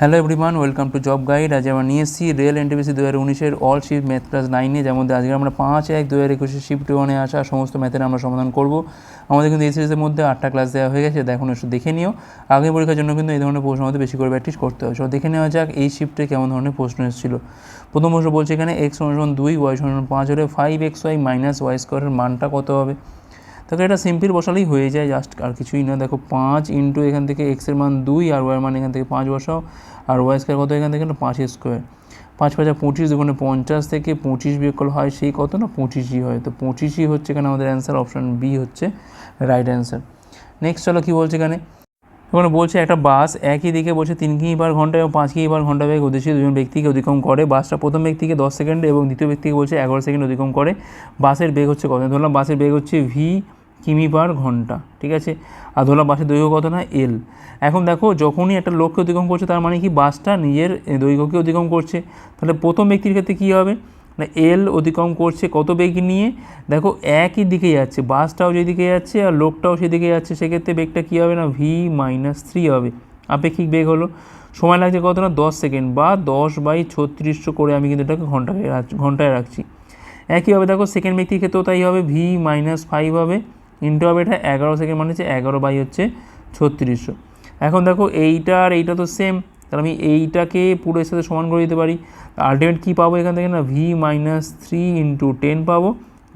Hello everyone welcome to job guide আজ আমরা নিয়ে এসেছি রেল এনটিপিসি দু হাজার উনিশের অল শিফট ম্যাথ ক্লাস নাইনে যার মধ্যে আজকে আমরা পাঁচ এক দু হাজার একুশে শিফট ওয়ানে আসা সমস্ত ম্যাথের আমরা সমাধান করব। আমাদের কিন্তু এই মধ্যে আটটা ক্লাস দেওয়া হয়ে গেছে, দেখুন একটু দেখে নিও। আগামী পরীক্ষার জন্য কিন্তু এই ধরনের প্রশ্ন আমাদের বেশি করে প্র্যাকটিস করতে হবে। সব দেখে নেওয়া যাক এই শিফটে কেমন ধরনের প্রশ্ন এসেছিল। প্রথম প্রশ্ন বলছে এখানে এক্স অনুসরণ দুই ওয়াই অনুসরণ পাঁচ হলে five X Y minus Y স্কোয়ারের মানটা কত হবে? তাকে এটা সিম্পল বসালেই হয়ে যায় জাস্ট আর কিছুই না। দেখো, পাঁচ ইন্টু এখান থেকে এক্সের মান দুই, আর ওয়ার মান এখান থেকে পাঁচ বসাও, আর ওয়াই স্কোয়ার কত এখান থেকে? পাঁচ স্কোয়ার পাঁচ পাঁচা পঁচিশ দুগুণে পঞ্চাশ থেকে পঁচিশ বিয়োগ করলে হয় সেই কত না? পঁচিশই হয়। তো পঁচিশই হচ্ছে এখানে আমাদের অ্যান্সার অপশান বি হচ্ছে রাইট অ্যান্সার নেক্সট চলো কী বলছে এখানে? এখানে বলছে একটা বাস একই দিকে বলছে তিন কিমি পার ঘণ্টা এবং পাঁচ কিমি পার ঘণ্টা বেগ উদ্দেশ্যে দুজন ব্যক্তিকে অতিক্রম করে। বাসটা প্রথম ব্যক্তিকে দশ সেকেন্ড এবং দ্বিতীয় ব্যক্তিকে বলছে এগারো সেকেন্ড অতিক্রম করে। বাসের বেগ হচ্ছে কত? ধরলাম বাসের বেগ হচ্ছে ভি কিমি পার ঘণ্টা, ঠিক আছে? আর ধরলাম বাসের দৈর্ঘ্য কত না? এল এখন দেখো, যখনই একটা লোককে অতিক্রম করছে, তার মানে কি বাসটা নিজের দৈর্ঘ্যকে অতিক্রম করছে। তাহলে প্রথম ব্যক্তির ক্ষেত্রে কী হবে? না এল অতিক্রম করছে কত বেগ নিয়ে? দেখো, একই দিকে যাচ্ছে, বাসটাও যেদিকে যাচ্ছে আর লোকটাও সেদিকে যাচ্ছে। সেক্ষেত্রে বেগটা কী হবে না? ভি মাইনাস থ্রি হবে। আপেক্ষিক বেগ হলো, সময় লাগছে কত না? দশ সেকেন্ড বা দশ বাই ছত্রিশশো করে আমি কিন্তু এটাকে ঘন্টায় ঘন্টায় রাখছি। একইভাবে দেখো সেকেন্ড ব্যক্তির ক্ষেত্রেও তাই হবে ভি মাইনাস ফাইভ হবে। ইন্টু হবে এটা এগারো সেকেন্ড মানে হচ্ছে এগারো বাই হচ্ছে ছত্রিশশো। এখন দেখো এইটা আর এইটা তো সেম তাহলে আমি এইটাকে পুরো এর সাথে সমান করে দিতে পারি। আলটিমেট কী পাবো এখান থেকে না? V minus three into ten পাবো।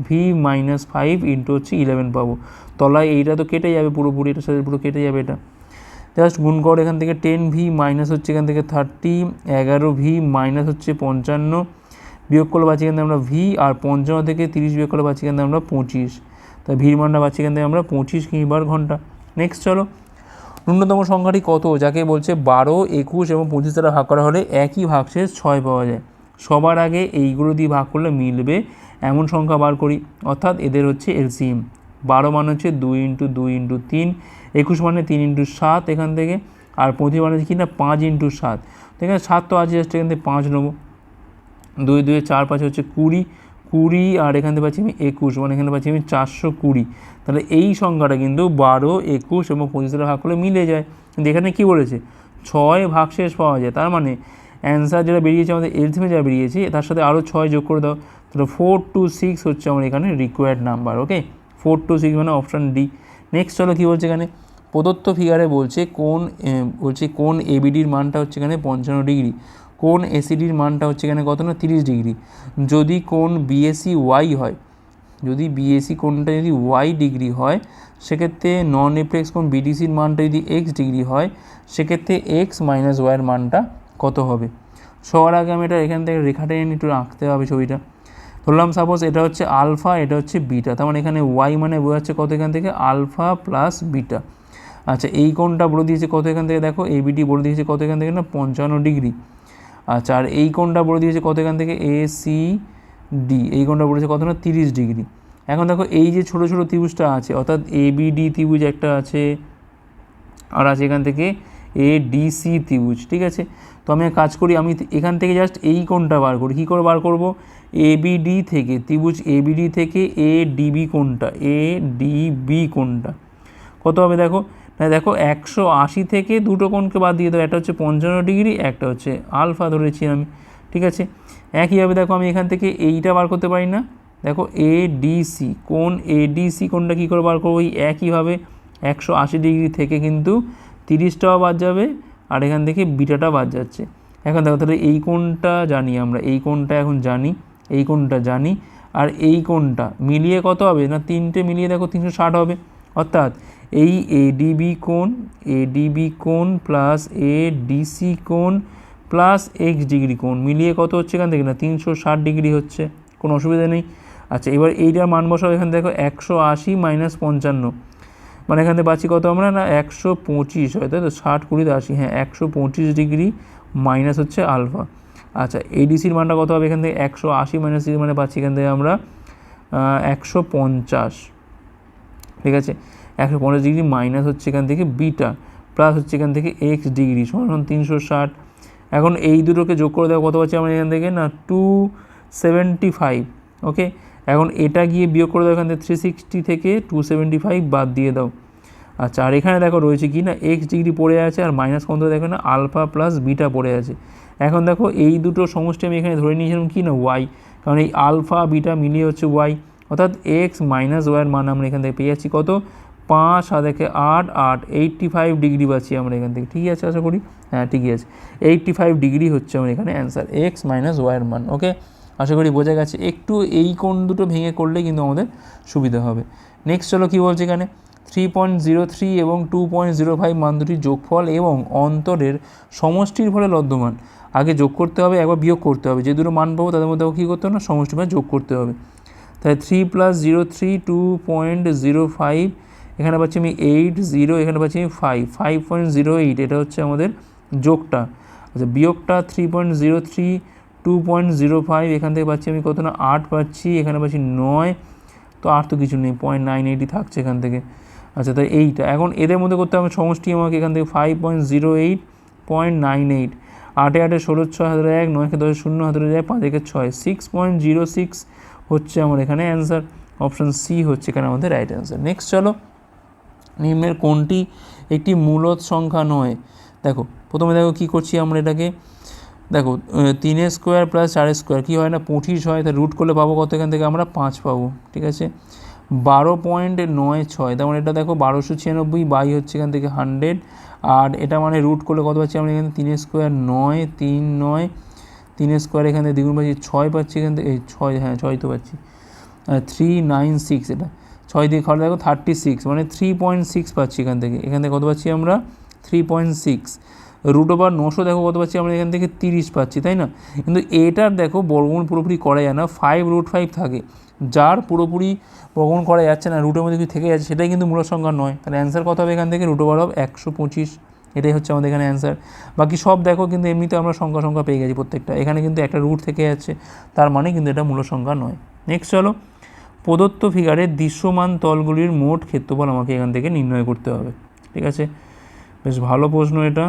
ভি মাইনাস ফাইভ ইন্টু হচ্ছে ইলেভেন পাবো। তলায় এইটা তো কেটে যাবে পুরোপুরি, এটার সাথে পুরো কেটে যাবে এটা। জাস্ট গুণ কর এখান থেকে টেন ভি মাইনাস হচ্ছে এখান থেকে থার্টি এগারো ভি মাইনাস হচ্ছে পঞ্চান্ন। বিয়োগ করলে পাচ্ছি এখান আমরা ভি আর পঞ্চান্ন থেকে তিরিশ বিয়োগ করলে পাচ্ছি এখান আমরা পঁচিশ। তাই ভিড় মানটা পাচ্ছি এখান থেকে আমরা পঁচিশ কিমি বার ঘণ্টা। নেক্সট চলো। ন্যূনতম সংখ্যাটি কত? যাকে বলছে বারো, একুশ এবং পঁচিশ দ্বারা ভাগ করা হলে একই ভাগশেষ ছয় পাওয়া যায়। সবার আগে এইগুলো দিয়ে ভাগ করলে মিলবে এমন সংখ্যা বার করি। অর্থাৎ এদের হচ্ছে এলসিএম বারো মানে হচ্ছে দুই ইন্টু দুই ইন্টু তিন, একুশ মানে তিন ইন্টু সাত এখান থেকে, আর পঁচিশ মানে কি না পাঁচ ইন্টু সাত। এখানে সাত তো আছে জাস্ট এখান থেকে পাঁচ নেব। দুই দুই, চার, পাঁচ হচ্ছে কুড়ি কুড়ি আর এখান থেকে পাচ্ছি আমি একুশ মানে এখানে পাচ্ছি আমি চারশো কুড়ি। তাহলে এই সংখ্যাটা কিন্তু বারো, একুশ এবং পঁচিশ ভাগ করলে মিলে যায়। কিন্তু এখানে কী বলেছে? ছয় ভাগশেষ পাওয়া যায়। তার মানে অ্যান্সার যেটা বেরিয়েছে আমাদের এলথিমে যা বেরিয়েছে, তার সাথে আরও ছয় যোগ করে দাও। তাহলে ফোর টু সিক্স হচ্ছে আমার এখানে required number okay four two six মানে অপশান ডি নেক্সট চলো কী বলছে এখানে? প্রদত্ত ফিগারে বলছে কোন বলছে কোন এবিডির মানটা হচ্ছে এখানে পঞ্চান্ন ডিগ্রি কোন এসিডির মানটা হচ্ছে এখানে কত না? তিরিশ ডিগ্রি। যদি কোন বিএসি ওয়াই হয়, যদি বিএসি কোনটা যদি ওয়াই ডিগ্রি হয়, সেক্ষেত্রে নন এপ্লেক্স কোন বিডিসির মানটা যদি এক্স ডিগ্রি হয়, সেক্ষেত্রে এক্স মাইনাস ওয়াইয়ের মানটা কত হবে? সবার আগে আমি এটা এখান থেকে রেখাটা এনে একটু আঁকতে হবে ছবিটা। ধরলাম সাপোজ এটা হচ্ছে আলফা এটা হচ্ছে বিটা তার মানে এখানে ওয়াই মানে বোঝাচ্ছে কত এখান থেকে? আলফা প্লাস বিটা আচ্ছা এই কোনটা বলে দিয়েছে কত এখান থেকে? দেখো এবিটি বলে দিয়েছে কত এখান থেকে না? পঞ্চান্ন ডিগ্রি। আচ্ছা আর এই কোনটা বলে দিয়েছে কত এখান থেকে? এ সি ডি এই কোনটা বলেছে কত না তিরিশ ডিগ্রি। এখন দেখো, এই যে ছোটো ছোটো ত্রিভুজটা আছে, অর্থাৎ এ বি ডি ত্রিভুজ একটা আছে, আর আছে এখান থেকে এ ডি সি ত্রিভুজ, ঠিক আছে? তো আমি কাজ করি, আমি এখান থেকে জাস্ট এই কোনটা বার করি। কী করে বার করব? এ বি ডি থেকে, ত্রিভুজ এ বি ডি থেকে এ ডিবি কোনটা এ ডি বি কোনটা কত হবে দেখো? না দেখো একশো আশি থেকে দুটো কোণকে বাদ দিয়ে দেবো একটা হচ্ছে পঞ্চান্ন ডিগ্রি, একটা হচ্ছে আলফা ধরেছি আমি, ঠিক আছে? একইভাবে দেখো আমি এখান থেকে এইটা বার করতে পারি না, দেখো এ ডিসি কোন এ ডিসি কোনটা কী করে বার করব? ওই একইভাবে একশো আশি ডিগ্রি থেকে কিন্তু তিরিশটাও বাদ যাবে আর এখান থেকে বিটাটা বাদ যাচ্ছে। এখন দেখো তাহলে এই কোনটা জানি আমরা, এই কোনটা এখন জানি, এই কোনটা জানি, আর এই কোনটা মিলিয়ে কত হবে? না তিনটে মিলিয়ে দেখো তিনশো ষাট হবে। অর্থাৎ এই এডিবি কোণ এডিবি কোণ প্লাস এ ডিসি কোণ প্লাস এক্স ডিগ্রি কোণ মিলিয়ে কত হচ্ছে এখান থেকে? না, তিনশো ষাট ডিগ্রি হচ্ছে, কোনো অসুবিধা নেই। আচ্ছা এবার এইটার মান বসাও, এখান দেখো একশো আশি মাইনাস পঞ্চান্ন। মানে এখান থেকে পাচ্ছি কত আমরা? না, একশো পঁচিশ হয়, তাই তো? ষাট কুড়িতে আশি হ্যাঁ একশো পঁচিশ ডিগ্রি মাইনাস হচ্ছে আলফা আচ্ছা এডিসির মানটা কত হবে? এখান থেকে একশো আশি মাইনাস মানে পাচ্ছি এখান থেকে আমরা একশো পঞ্চাশ। ঠিক আছে? একশো পঞ্চাশ ডিগ্রি মাইনাস হচ্ছে এখান থেকে বিটা প্লাস হচ্ছে এখান থেকে এক্স ডিগ্রি সমান তিনশো ষাট। এখন এই দুটোকে যোগ করে দেওয়া কত পাচ্ছি আমরা এখান থেকে? না টু সেভেন্টি ফাইভ ওকে এখন এটা গিয়ে বিয়োগ করে দাও এখান থেকে থ্রি সিক্সটি থেকে টু সেভেন্টি ফাইভ বাদ দিয়ে দাও। আচ্ছা আর এখানে দেখো রয়েছে কি না এক্স ডিগ্রি পড়ে আছে আর মাইনাস কত দেখো না আলফা প্লাস বিটা পড়ে আছে। এখন দেখো, এই দুটো সমষ্টি আমি এখানে ধরে নিয়েছিলাম কি না ওয়াই কারণ এই আলফা বিটা মিলিয়ে হচ্ছে ওয়াই অর্থাৎ এক্স মাইনাস ওয়াইয়ের মান আমরা এখান থেকে পেয়ে যাচ্ছি কত? পাঁচ আর দেখে আট আট এইট্টি ফাইভ ডিগ্রি পাচ্ছি আমরা এখান থেকে। ঠিক আছে আশা করি? হ্যাঁ ঠিকই আছে। এইট্টি ফাইভ ডিগ্রি হচ্ছে আমার এখানে অ্যান্সার এক্স মাইনাস ওয়াইয়ের মান ওকে আশা করি বোঝা গেছে। একটু এই কোণ দুটো ভেঙে করলে কিন্তু আমাদের সুবিধা হবে। নেক্সট চলো কী বলছে এখানে? থ্রি পয়েন্ট জিরো থ্রি এবং টু পয়েন্ট জিরো ফাইভ মান দুটির যোগফল এবং অন্তরের সমষ্টির ফলে লব্ধমান। আগে যোগ করতে হবে, একবার বিয়োগ করতে হবে। যে দুটো মান পাবো তাদের মধ্যে কী করতে হবে না? সমষ্টি মানে যোগ করতে হবে। তাহলে three plus zero three two point zero five এখানে পাচ্ছি আমি এইট জিরো এখানে পাচ্ছি আমি five five point zero eight এটা হচ্ছে আমাদের যোগটা। আচ্ছা বিয়োগটা three point zero three two point zero five এখান থেকে পাচ্ছি আমি কত না, আট পাচ্ছি, এখানে পাচ্ছি নয়, তো আর তো কিছু নেই পয়েন্ট নাইন এইটই থাকছে এখান থেকে। আচ্ছা তাই এইটা, এখন এদের মধ্যে করতে হবে সমষ্টি আমাকে এখান থেকে five point zero eight point nine eight আটে আটে ষোলো, ছয় হাজার এক নয়কে দশ, শূন্য হাজার এক, পাঁচ একে ছয় সিক্স পয়েন্ট জিরো সিক্স হচ্ছে আমার এখানে অ্যান্সার অপশান সি হচ্ছে এখানে আমাদের রাইট অ্যান্সার নেক্সট চলো নিম্নের কোনটি একটি মূলত সংখ্যা নয়? দেখো, প্রথমে দেখো কী করছি আমরা এটাকে? দেখো তিনের স্কোয়ার প্লাস চারের স্কোয়ার, কী হয় না? পঁচিশ হয় তা রুট করলে পাবো কত? এখান থেকে আমরা পাঁচ পাবো, ঠিক আছে? বারো পয়েন্ট নয় ছয় তেমন এটা দেখো বারোশো ছিয়ানব্বই বাই হচ্ছে এখান থেকে হান্ড্রেড আর এটা মানে রুট করলে কত পাচ্ছি আমরা এখানে? তিনের স্কোয়ার নয়, তিন নয়, তিনের স্কোয়ার এখান থেকে দ্বিগুণ পাচ্ছি, ছয় পাচ্ছি এখান থেকে, এই ছয় হ্যাঁ ছয় তো পাচ্ছি। থ্রি নাইন সিক্স এটা ছয় দিয়ে খাওয়া দেখো থার্টি সিক্স মানে থ্রি পয়েন্ট সিক্স পাচ্ছি এখান থেকে। এখান থেকে কত পাচ্ছি আমরা? Three point six root over নশো দেখো কত পাচ্ছি? আমরা এখান থেকে তিরিশ পাচ্ছি, তাই না? কিন্তু এটার দেখো বর্গমূল পুরোপুরি করা যায় না ফাইভ রুট ফাইভ থাকে। যার পুরোপুরি বর্গমূল করা যাচ্ছে না রুটের মধ্যে কিছু থেকে যাচ্ছে, সেটাই কিন্তু মূল সংখ্যা নয়। তাহলে অ্যান্সার কত হবে এখান থেকে? রুট ওভার অফ একশো পঁচিশ। এটাই হচ্ছে আমাদের এখানে অ্যান্সার বাকি সব দেখো কিন্তু এমনিতে আমরা সংখ্যা সংখ্যা পেয়ে গেছি প্রত্যেকটা। এখানে কিন্তু একটা রুট থেকে যাচ্ছে, তার মানে কিন্তু এটা মূল সংখ্যা নয়। নেক্সট চলো। প্রদত্ত ফিগারের দৃশ্যমান তলগুলির মোট ক্ষেত্রফল আমাকে এখান থেকে নির্ণয় করতে হবে, ঠিক আছে? বেশ ভালো প্রশ্ন এটা।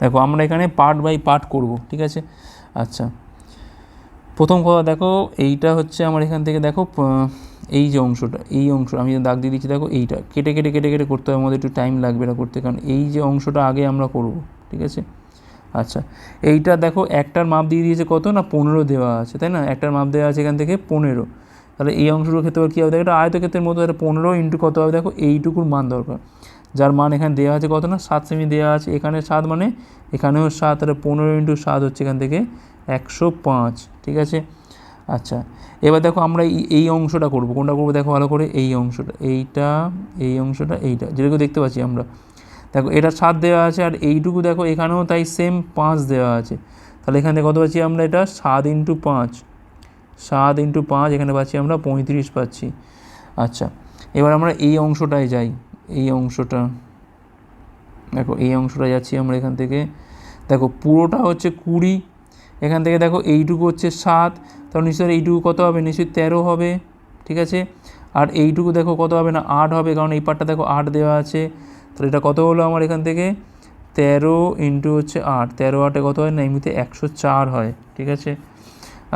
দেখো, আমরা এখানে পার্ট বাই পার্ট করব, ঠিক আছে? আচ্ছা প্রথম কথা দেখো, এইটা হচ্ছে আমার এখান থেকে দেখো এই যে অংশটা, এই অংশ, আমি যে দাগ দিয়ে দিচ্ছি, দেখো, এইটা, কেটে কেটে কেটে কেটে করতে হবে, আমাদের একটু টাইম লাগবে এটা করতে, কারণ এই যে অংশটা আগে আমরা করব, ঠিক আছে? আচ্ছা এইটা দেখো একটার মাপ দিয়ে দিয়েছে কত না পনেরো দেওয়া আছে, তাই না? একটার মাপ দেওয়া আছে এখান থেকে পনেরো। তাহলে এই অংশটার ক্ষেত্রে কী হবে? দেখো এটা আয়তক্ষেত্রের মতো এটা পনেরো ইন্টু কত হবে? দেখো এইটুকুর মান দরকার। যার মান এখানে দেওয়া আছে কত না? সাত সেমি দেওয়া আছে। এখানে সাত মানে এখানেও সাত, তাহলে পনেরো ইন্টু সাত হচ্ছে এখান থেকে একশো পাঁচ, ঠিক আছে? আচ্ছা এবার দেখো আমরা এই অংশটা করব। কোনটা করব? দেখো ভালো করে এই অংশটা, এইটা, এই অংশটা, এইটা, যেটুকু দেখতে পাচ্ছি আমরা। দেখো, এটা সাত দেওয়া আছে আর এইটুকু দেখো, এখানেও তাই সেম পাঁচ দেওয়া আছে। তাহলে এখানে কত পাচ্ছি আমরা এটা? সাত ইন্টু পাঁচ। সাত ইন্টু পাঁচ, এখানে পাচ্ছি আমরা পঁয়ত্রিশ পাচ্ছি। আচ্ছা এবার আমরা এই অংশটায় যাই। এই অংশটা, দেখো, এই অংশটা যাচ্ছি আমরা এখান থেকে। দেখো, পুরোটা হচ্ছে কুড়ি। এখান থেকে দেখো, এইটুকু হচ্ছে সাত। তাহলে নিশ্চয়ই এইটুকু কত হবে? নিশ্চয়ই তেরো হবে। ঠিক আছে? আর এইটুকু দেখো, কত হবে না? আট হবে, কারণ এই পার্টটা দেখো, আট দেওয়া আছে। তাহলে এটা কত হলো আমার এখান থেকে? তেরো ইন্টু হচ্ছে আট। তেরো আটে কত হয় না? এমনিতে একশো চার হয়, ঠিক আছে?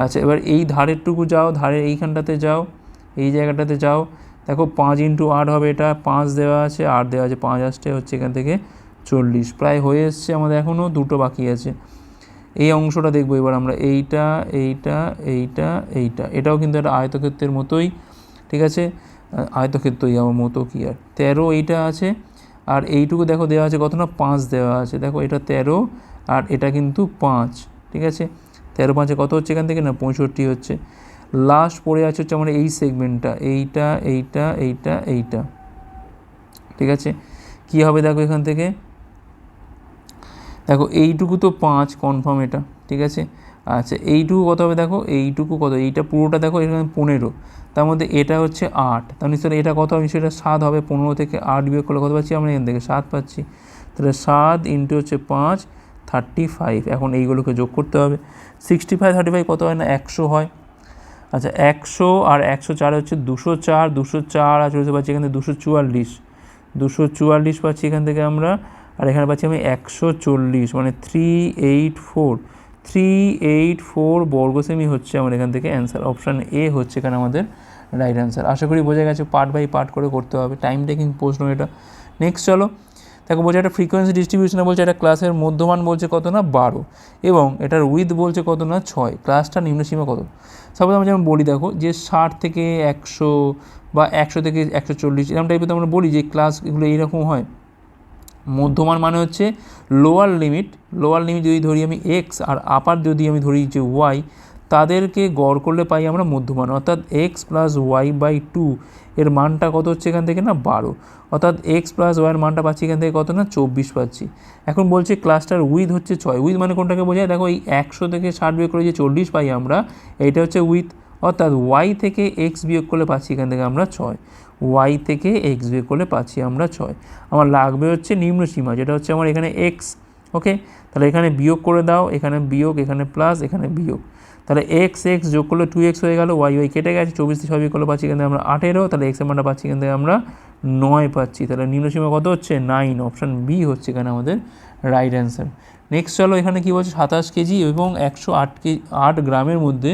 আচ্ছা এবার এই ধারেরটুকু যাও, ধারের এইখানটাতে যাও, এই জায়গাটাতে যাও। দেখো পাঁচ ইন্টু আট হবে এটা, পাঁচ দেওয়া আছে, আট দেওয়া আছে, পাঁচ আসতে হচ্ছে এখান থেকে চল্লিশ। প্রায় হয়ে এসছে আমাদের এখনও, দুটো বাকি আছে। এই অংশটা দেখব এবার আমরা, এইটা এইটা এইটা এইটা। এটাও কিন্তু একটা আয়তক্ষেত্রের মতোই, ঠিক আছে? আয়তক্ষেত্রই আমার মতো কি আর। তেরো এইটা আছে আর এইটুকু দেখো দেওয়া আছে কত না? পাঁচ দেওয়া আছে। দেখো এটা তেরো আর এটা কিন্তু পাঁচ, ঠিক আছে? তেরো পাঁচে কত হচ্ছে এখান থেকে? না, পঁয়ষট্টি হচ্ছে। লাস্ট পড়ে আছে হচ্ছে আমার এই সেগমেন্টটা এইটা এইটা এইটা এইটা। ঠিক আছে? কী হবে দেখো এখান থেকে? দেখো এইটুকু তো পাঁচ কনফার্ম এটা। ঠিক আছে? আচ্ছা এইটুকু কত হবে দেখো? এইটুকু কত? এইটা পুরোটা দেখো এখানে পনেরো। তার মধ্যে এটা হচ্ছে আট। তার নিশ্চয় এটা কত হবে? সেটা সাত হবে। পনেরো থেকে আট বিয়োগ করলে কত পাচ্ছি? আমরা এখান থেকে সাত পাচ্ছি। তাহলে সাত ইন্টু হচ্ছে পাঁচ থার্টি ফাইভ এখন এইগুলোকে যোগ করতে হবে। সিক্সটি ফাইভ থার্টি ফাইভ কত হয় না? একশো হয়। আচ্ছা একশো আর একশো চার হচ্ছে দুশো চার। দুশো চার আর চলতে পাচ্ছি এখান থেকে দুশো চুয়াল্লিশ। দুশো চুয়াল্লিশ পাচ্ছি এখান থেকে আমরা। আর এখানে পাচ্ছি আমি একশো চল্লিশ মানে three eight four three eight four বর্গ সেমি হচ্ছে আমার এখান থেকে অ্যান্সার অপশান এ হচ্ছে এখানে আমাদের রাইট অ্যান্সার আশা করি বোঝা গেছে পার্ট বাই পার্ট করে করতে হবে। টাইম টেকিং প্রশ্ন এটা। নেক্সট চলো। দেখো, বলছে একটা ফ্রিকোয়েন্সি ডিস্ট্রিবিউশনে বলছে একটা ক্লাসের মধ্যমান বলছে কত না? বারো। এবং এটার উইথ বলছে কত না? ছয়। ক্লাসটা নিম্নসীমা কত? সাপোজ আমরা যেমন বলি, দেখো, যে ষাট থেকে একশো বা একশো থেকে একশো চল্লিশ এরকম টাইপের তো আমরা বলি যে ক্লাসগুলো এইরকম হয়। মধ্যমান মানে হচ্ছে লোয়ার লিমিট লোয়ার লিমিট যদি ধরি আমি এক্স আর আপার যদি আমি ধরি যে ওয়াই তাদেরকে গড় করলে পাই আমরা মধ্যমান। অর্থাৎ X plus Y by two এর মানটা কত হচ্ছে এখান থেকে না? বারো। অর্থাৎ এক্স প্লাস ওয়াইয়ের মানটা পাচ্ছি এখান থেকে কত না? চব্বিশ পাচ্ছি। এখন বলছে ক্লাসটার উইথ হচ্ছে ছয়। উইথ মানে কোনটাকে বোঝায়? দেখো এই একশো থেকে ষাট বিয়োগ করে যে চল্লিশ পাই আমরা, এইটা হচ্ছে উইথ অর্থাৎ ওয়াই থেকে এক্স বিয়োগ করলে পাচ্ছি এখান থেকে আমরা ছয়। ওয়াই থেকে এক্স বিয়োগ করলে পাচ্ছি আমরা ছয়। আমার লাগবে হচ্ছে নিম্ন সীমা, যেটা হচ্ছে আমার এখানে এক্স ওকে তাহলে এখানে বিয়োগ করে দাও, এখানে বিয়োগ, এখানে প্লাস এখানে বিয়োগ। তাহলে এক্স এক্স যোগ করলে টু এক্স হয়ে গেল ওয়াই ওয়াই কেটে গেছে, চব্বিশ ছয় বিয়োগ করলে পাচ্ছি থেকে আমরা আঠেরো, তাহলে এক্সের মানটা পাচ্ছি থেকে আমরা নয় পাচ্ছি। তাহলে নিম্ন সীমা কত হচ্ছে? নাইন অপশান বি হচ্ছে এখানে আমাদের রাইট অ্যান্সার নেক্সট চলো, এখানে কী বলছে? সাতাশ কেজি এবং একশো আট কেজি আট গ্রামের মধ্যে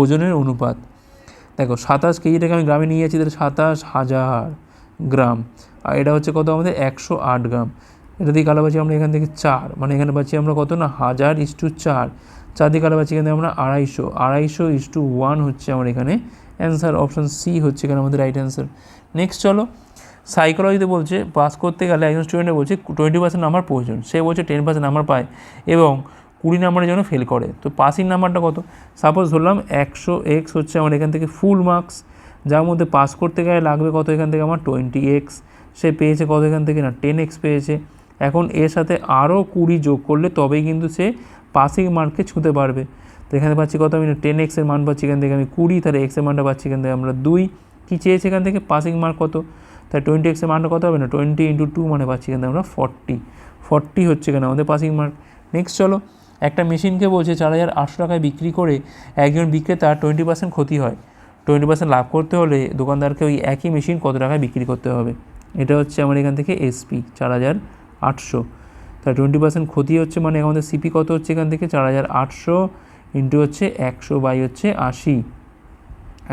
ওজনের অনুপাত। দেখো সাতাশ কেজিটাকে আমি গ্রামে নিয়ে যাচ্ছি, তাহলে সাতাশ হাজার গ্রাম। আর এটা হচ্ছে কত আমাদের? একশো আট গ্রাম। এটা দিয়ে কালো আমরা এখান থেকে চার মানে এখানে পাচ্ছি আমরা কত না? হাজার ইস টু চার। চার দিয়ে কালো এখানে আমরা আড়াইশো আড়াইশো ইস টু ওয়ান হচ্ছে আমার এখানে অ্যান্সার অপশান সি হচ্ছে এখানে আমাদের রাইট অ্যান্সার। নেক্সট চলো, সাইকোলজিতে বলছে, পাস করতে গেলে একজন স্টুডেন্টে বলছে, টোয়েন্টি পার্সেন্ট নাম্বার প্রয়োজন। সে বলছে টেন পার্সেন্ট নাম্বার পায়। এবং কুড়ি নাম্বারের জন্য ফেল করে। তো পাসিং নাম্বারটা কত? সাপোজ ধরলাম একশো এক্স হচ্ছে আমার এখান থেকে ফুল মার্কস যার মধ্যে পাস করতে গেলে লাগবে কত এখান থেকে? আমার টোয়েন্টি এক্স সে পেয়েছে কত এখান থেকে? না টেন এক্স পেয়েছে। এখন এর সাথে আরও কুড়ি যোগ করলে তবেই কিন্তু সে পাসিং মার্ককে ছুঁতে পারবে। তো এখানে পাচ্ছি কত আমি? টেন এক্সের মান পাচ্ছি এখান থেকে আমি কুড়ি, তাহলে এক্সের মানটা পাচ্ছি এখান থেকে আমরা দুই। কী চেয়েছে এখান থেকে? পাসিং মার্ক কত? তাই টোয়েন্টি এক্সের মানটা কত হবে? না টোয়েন্টি ইন্টু টু মানে পাচ্ছি এখান থেকে আমরা ফর্টি ফর্টি হচ্ছে এখানে আমাদের পাসিং মার্ক নেক্সট চলো। একটা মেশিনকে বলছে চার হাজার আটশো টাকায় বিক্রি করে একজন বিক্রেতার টোয়েন্টি পার্সেন্ট ক্ষতি হয়। টোয়েন্টি পার্সেন্ট লাভ করতে হলে দোকানদারকে ওই একই মেশিন কত টাকায় বিক্রি করতে হবে? এটা হচ্ছে আমার এখান থেকে এসপি চার হাজার আটশো। তা টোয়েন্টি পার্সেন্ট ক্ষতি হচ্ছে মানে আমাদের সিপি কত হচ্ছে এখান থেকে? চার হাজার আটশো ইন্টু হচ্ছে একশো বাই হচ্ছে আশি।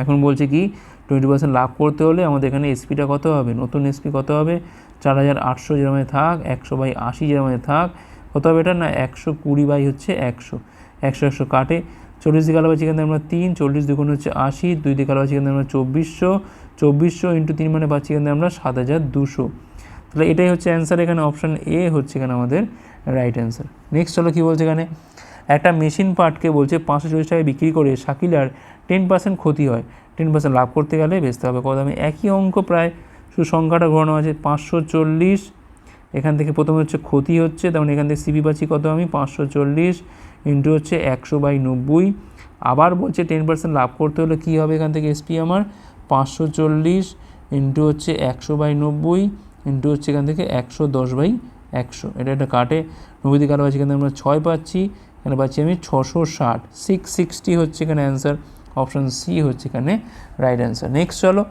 এখন বলছে কি টোয়েন্টি পার্সেন্ট লাভ করতে হলে আমাদের এখানে এসপিটা কত হবে? নতুন এসপি কত হবে? চার হাজার আটশো যেরকম থাক, একশো বাই আশি যেরকম থাক কত হবে এটা না একশো কুড়ি বাই হচ্ছে একশো। একশো একশো কাটে। চল্লিশ দিকে আলো পাচ্ছি এখানে আমরা তিন, চল্লিশ দুগুণ হচ্ছে আশি, দুই দিকে আলো পাচ্ছি এখানে আমরা চব্বিশশো। চব্বিশশো ইন্টু তিন মানে পাচ্ছি এখানে আমরা সাত হাজার দুশো। তাহলে এটাই হচ্ছে অ্যান্সার, এখানে অপশান এ হচ্ছে এখানে আমাদের রাইট অ্যান্সার। নেক্সট চলো কী বলছে এখানে? একটা মেশিন পার্টকে বলছে পাঁচশো চল্লিশ টাকায় বিক্রি করে শাকিলার টেন পার্সেন্ট ক্ষতি হয়। টেন পার্সেন্ট লাভ করতে গেলে বেচতে হবে। কত আমি একই অঙ্ক প্রায় শুধু সংখ্যাটা ঘোরানো আছে। পাঁচশো চল্লিশ এখান থেকে প্রথমে হচ্ছে ক্ষতি হচ্ছে তেমন এখান থেকে সিবি পাচ্ছি কত আমি? পাঁচশো চল্লিশ ইন্টু হচ্ছে একশো বাই নব্বই। আবার বলছে টেন পার্সেন্ট লাভ করতে হলে কী হবে এখান থেকে এসপি আমার? পাঁচশো চল্লিশ ইন্টু হচ্ছে একশো বাই নব্বই ইন্টু হচ্ছে এখান থেকে একশো দশ বাই একশো। এটা একটা কাটে। নব্বই দিকে আরও আছে এখানে আমরা ছয় পাচ্ছি, এখানে পাচ্ছি আমি ছশো ষাট। সিক্স সিক্সটি হচ্ছে এখানে অ্যান্সার অপশান সি হচ্ছে এখানে রাইট অ্যান্সার নেক্সট চলো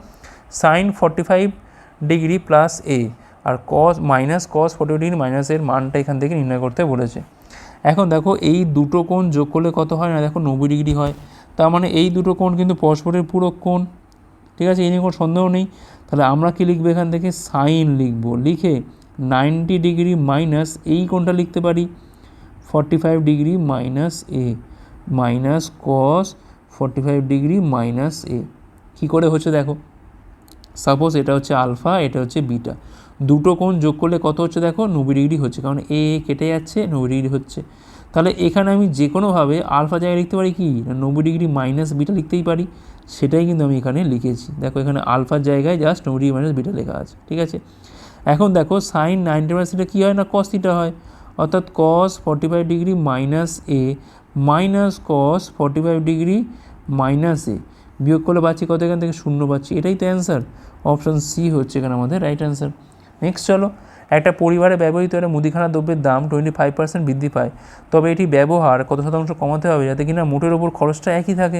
sine forty five degree plus A R cos minus cos forty degree মাইনাসের মানটা এখান থেকে নির্ণয় করতে বলেছে। এখন দেখো এই দুটো কোণ যোগ করলে কত হয় না? দেখো নব্বই ডিগ্রি হয়। তার মানে এই দুটো কোণ কিন্তু পরস্পরের পুরো কোণ। ঠিক আছে? এই নিয়ে কোনো সন্দেহ নেই। তাহলে আমরা কি লিখব এখান থেকে? সাইন লিখব। লিখে নাইনটি ডিগ্রি মাইনাস এই কোণটা লিখতে পারি। Forty five degree minus A minus cos forty five degree minus A কী করে হচ্ছে দেখো? সাপোজ এটা হচ্ছে আলফা এটা হচ্ছে বিটা দুটো কোণ যোগ করলে কত হচ্ছে দেখো নব্বই ডিগ্রি হচ্ছে, কারণ এ কেটে যাচ্ছে, নব্বই ডিগ্রি হচ্ছে। তাহলে এখানে আমি যে কোনোভাবে আলফা জায়গায় লিখতে পারি কি? নব্বই ডিগ্রি মাইনাস বিটা লিখতেই পারি। সেটাই কিন্তু আমি এখানে লিখেছি। দেখো এখানে আলফার জায়গায় জাস্ট নব্বই ডিগ্রি মাইনাস বিটা লেখা আছে, ঠিক আছে? এখন দেখো সাইন নাইনটি পার্সেন্টে কী হয় না কস থিটা হয়? অর্থাৎ cos forty five degree minus A minus cos forty five degree minus A বিয়োগ করলে পাচ্ছি কত এখান থেকে? শূন্য পাচ্ছি। এটাই তো অ্যান্সার অপশান সি হচ্ছে এখানে আমাদের রাইট অ্যান্সার নেক্সট চলো, একটা পরিবারে ব্যবহৃত একটা মুদিখানা দ্রব্যের দাম টোয়েন্টি ফাইভ পার্সেন্ট বৃদ্ধি পায়। তবে এটি ব্যবহার কত শতাংশ কমাতে হবে যাতে কিনা মোটের ওপর খরচটা একই থাকে?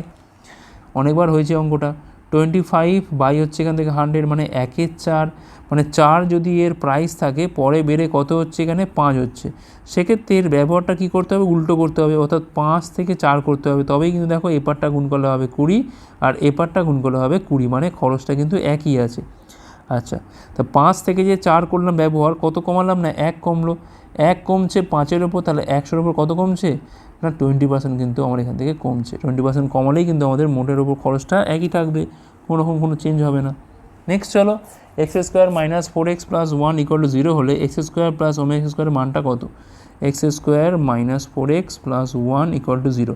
অনেকবার হয়েছে অঙ্কটা। টোয়েন্টি ফাইভ বাই হচ্ছে এখান থেকে হান্ড্রেড মানে একের চার। মানে চার যদি এর প্রাইস থাকে, পরে বেড়ে কত হচ্ছে এখানে? পাঁচ হচ্ছে। সেক্ষেত্রে এর ব্যবহারটা কী করতে হবে? উল্টো করতে হবে। অর্থাৎ পাঁচ থেকে চার করতে হবে। তবেই কিন্তু দেখো এপারটা গুণ করলে হবে কুড়ি আর এপারটা গুণ করলে হবে কুড়ি। মানে খরচটা কিন্তু একই আছে। আচ্ছা তা পাঁচ থেকে যে চার করলাম ব্যবহার, কত কমালাম? না, এক কমলো। এক কমছে পাঁচের ওপর তাহলে একশোর ওপর কত কমছে? না টোয়েন্টি পার্সেন্ট কিন্তু আমার এখান থেকে কমছে। টোয়েন্টি পার্সেন্ট কমালেই কিন্তু আমাদের মোটের ওপর খরচটা একই থাকবে। কোনো রকম কোনো চেঞ্জ হবে না। নেক্সট চলো X square minus four X plus one equal to zero হলে এক্স স্কোয়ার প্লাস ওমে এক্স স্কোয়ারের মানটা কত? X square minus four X plus one equal to zero